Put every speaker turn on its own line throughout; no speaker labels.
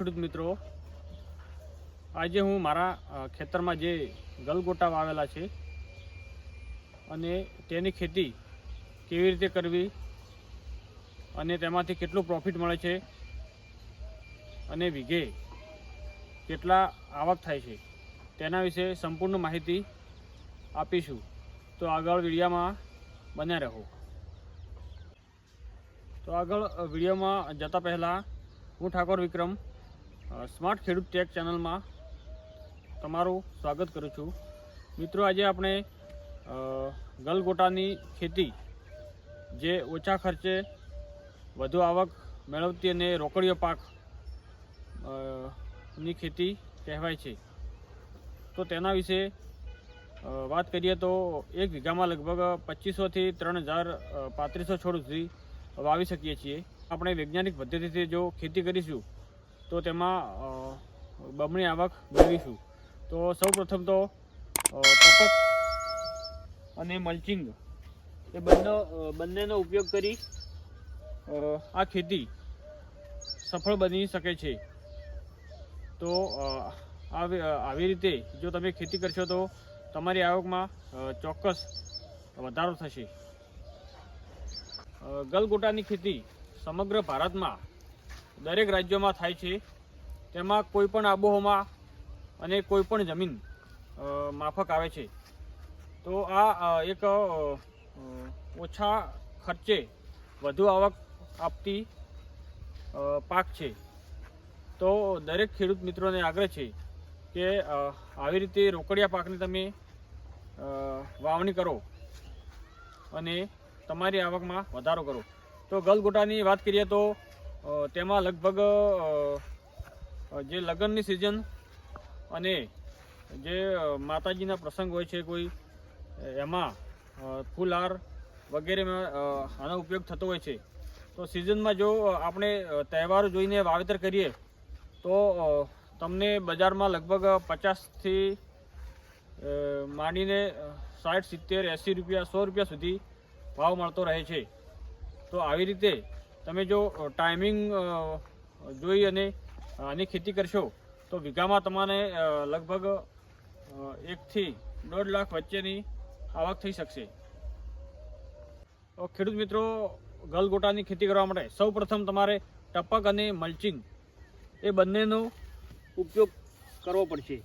મિત્રો, આજે હું મારા ખેતરમાં જે ગલગોટા વાવેલા છે અને તેની ખેતી કેવી રીતે કરવી અને તેમાંથી કેટલું પ્રોફિટ મળે છે અને વીઘે કેટલા આવક થાય છે તેના વિશે સંપૂર્ણ માહિતી આપીશું. તો આગળ વિડીયામાં બન્યા રહો. તો આગળ વિડીયોમાં જતા પહેલાં હું ઠાકોર વિક્રમ સ્માર્ટ ખેડૂત ટેક ચેનલમાં તમારું સ્વાગત કરું છું. મિત્રો, આજે આપણે ગલગોટાની ખેતી જે ઓછા ખર્ચે વધુ આવક મેળવતી અને રોકડીયો પાકની ખેતી કહેવાય છે. તો તેના વિશે વાત કરીએ તો એક વીઘામાં લગભગ પચીસોથી ત્રણ હજાર પાંત્રીસો છોડ સુધી વાવી શકીએ છીએ. આપણે વૈજ્ઞાનિક પદ્ધતિથી જો ખેતી કરીશું તો તેમાં બમણી આવક મેળવીશું. તો સૌ પ્રથમ તો ટપક અને મલ્ચિંગ. એ બંને બંનેનો ઉપયોગ કરી આ ખેતી સફળ બની શકે છે. તો આવી રીતે જો તમે ખેતી કરશો તો તમારી આવકમાં ચોક્કસ વધારો થશે. ગલગોટાની ખેતી સમગ્ર ભારતમાં દરેક રાજ્યોમાં થાય છે. તેમાં કોઈપણ આબોહવામાં આબોહવા અને કોઈ પણ જમીન માફક આવે છે. તો આ એક ઓછા ખર્ચે વધુ આવક આપતી પાક છે. તો દરેક ખેડૂત મિત્રોને આગ્રહ છે કે આવી રીતે રોકડિયા પાકની તમે વાવણી કરો અને તમારી આવકમાં વધારો કરો. તો ગલગોટાની વાત કરીએ તો તેમાં લગભગ જે લગ્નની સિઝન અને જે માતાજીના પ્રસંગ હોય છે કોઈ એમાં ફૂલહાર વગેરેમાં આનો ઉપયોગ થતો હોય છે. તો સિઝનમાં જો આપણે તહેવારો જોઈને વાવેતર કરીએ, તો તમને બજારમાં લગભગ પચાસથી માંડીને સાઠ સિત્તેર એંસી રૂપિયા, સો રૂપિયા સુધી ભાવ મળતો રહે છે. તો આવી રીતે તમે જો ટાઈમિંગ જોઈ અને આની ખેતી કરશો, તો વીઘામાં તમારે લગભગ એકથી દોઢ લાખ વચ્ચેની આવક થઈ શકશે. ખેડૂત મિત્રો, ગલગોટાની ખેતી કરવા માટે સૌપ્રથમ તમારે ટપક અને મલ્ચિંગ એ બંનેનો ઉપયોગ કરવો પડશે.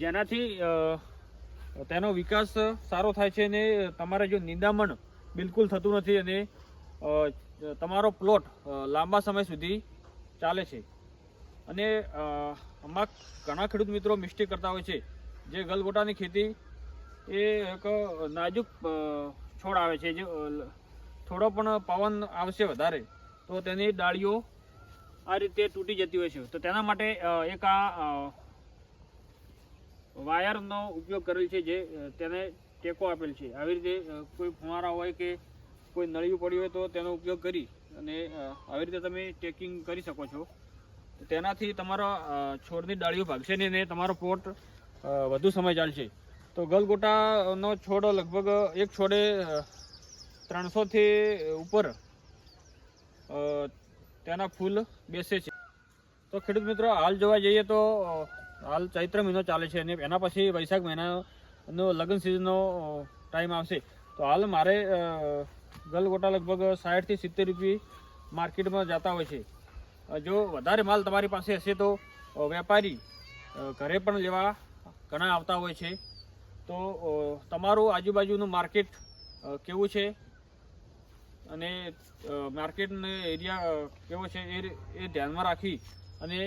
જેનાથી તેનો વિકાસ સારો થાય છે અને તમારે જો નિંદામણ બિલકુલ થતું નથી અને તમારો પ્લોટ લાંબા સમય સુધી ચાલે છે. અને આમાં ઘણા ખેડૂત મિત્રો મિસ્ટેક કરતા હોય છે. જે ગલગોટાની ખેતી એ એક નાજુક છોડ આવે છે. જે થોડો પણ પવન આવશે વધારે, તો તેની ડાળીઓ આ રીતે તૂટી જતી હોય છે. તો તેના માટે એક આ વાયરનો ઉપયોગ કરેલ છે જે તેને ટેકો આપેલ છે. આવી રીતે કોઈ ફુવારા હોય કે કોઈ નળિયું પડ્યું હોય તો તેનો ઉપયોગ કરી અને આવી રીતે તમે ટેકિંગ કરી શકો છો. તેનાથી તમારા છોડની ડાળીઓ ભાગશે નહીં અને તમારો પોટ વધુ સમય ચાલશે. તો ગલગોટાનો છોડ લગભગ એક છોડે ત્રણસોથી ઉપર તેના ફૂલ બેસે છે. તો ખેડૂત મિત્રો, હાલ જોવા જઈએ તો હાલ ચૈત્ર મહિનો ચાલે છે અને એના પછી વૈશાખ મહિનાનો લગ્ન સિઝનનો ટાઈમ આવશે. તો હાલ મારે ગલગોટા લગભગ સાઠથી સિત્તેર રૂપિયા માર્કેટમાં જતા હોય છે. જો વધારે માલ તમારી પાસે હશે તો વેપારી ઘરે પણ લેવા ઘણા આવતા હોય છે. તો તમારું આજુબાજુનું માર્કેટ કેવું છે? અને માર્કેટનો એરિયા કેવો છે એ એ ધ્યાનમાં રાખી અને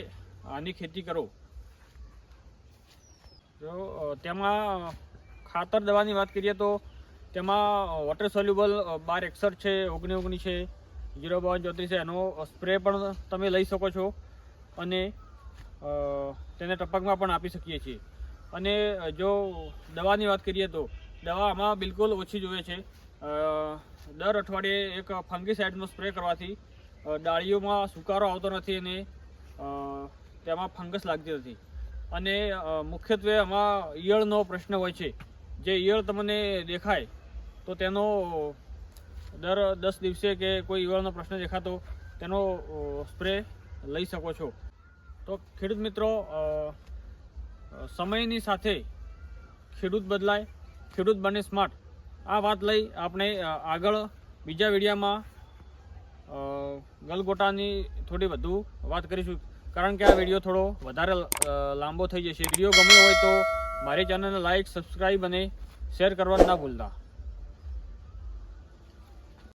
આની ખેતી કરો. જો તેમાં ખાતર દવાની વાત કરીએ તો તેમાં વોટર સોલ્યુબલ બાર એકસઠ છે ઓગણી ઓગણી છે, જીરો બાવન ચોત્રીસ છે, એનો સ્પ્રે પણ તમે લઈ શકો છો અને તેને ટપકમાં પણ આપી શકીએ છીએ. અને જો દવાની વાત કરીએ તો દવા આમાં બિલકુલ ઓછી જોઈએ છે. દર અઠવાડિયે એક ફંગીસાઇડનો સ્પ્રે કરવાથી ડાળીઓમાં સુકારો આવતો નથી અને તેમાં ફંગસ લાગતી નથી. અને મુખ્યત્વે આમાં ઈયળનો પ્રશ્ન હોય છે. જે ઈયળ તમને દેખાય તો તેનો, દર દસ દિવસે કે કોઈ ઈયળનો પ્રશ્ન દેખાતો, તેનો સ્પ્રે લઈ શકો છો. તો ખેડૂત મિત્રો સમયની સાથે ખેડૂત બદલાય, ખેડૂત બને સ્માર્ટ આ વાત લઈ આપણે આગળ બીજા વિડીયામાં ગલગોટાની થોડી વધુ વાત કરીશું. કારણ કે આ વીડિયો થોડો વધારે લાંબો થઈ જશે. વીડિયો ગમ્યો હોય તો મારી ચેનલને લાઈક સબસ્ક્રાઈબ અને શેર કરવા ના ભૂલતા.